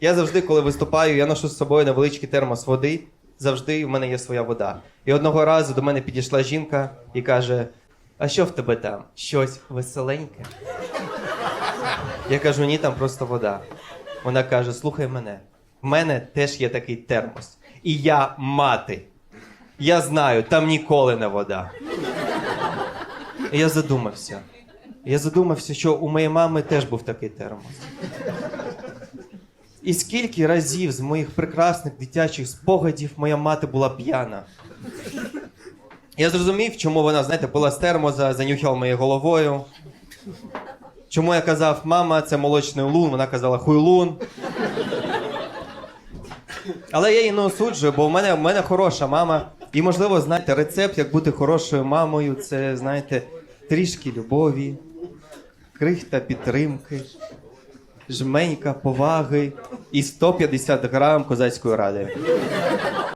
Я завжди, коли виступаю, я ношу з собою невеличкий термос води. Завжди в мене є своя вода. І одного разу до мене підійшла жінка і каже: А що в тебе там? Щось веселеньке? Я кажу, ні, там просто вода. Вона каже: слухай мене, в мене теж є такий термос. І я мати. Я знаю, там ніколи не вода. І я задумався. Я задумався, що у моєї мами теж був такий термос. І скільки разів з моїх прекрасних дитячих спогадів моя мати була п'яна. Я зрозумів, чому вона, знаєте, була з термоза, занюхала моєю головою. Чому я казав, мама, це молочний лун, вона казала хуйлун. Але я її не осуджую, бо в мене, в мене хороша мама. І, можливо, знаєте, рецепт, як бути хорошою мамою, це, знаєте, трішки любові, крихта підтримки, жменька поваги і 150 грам козацької ради.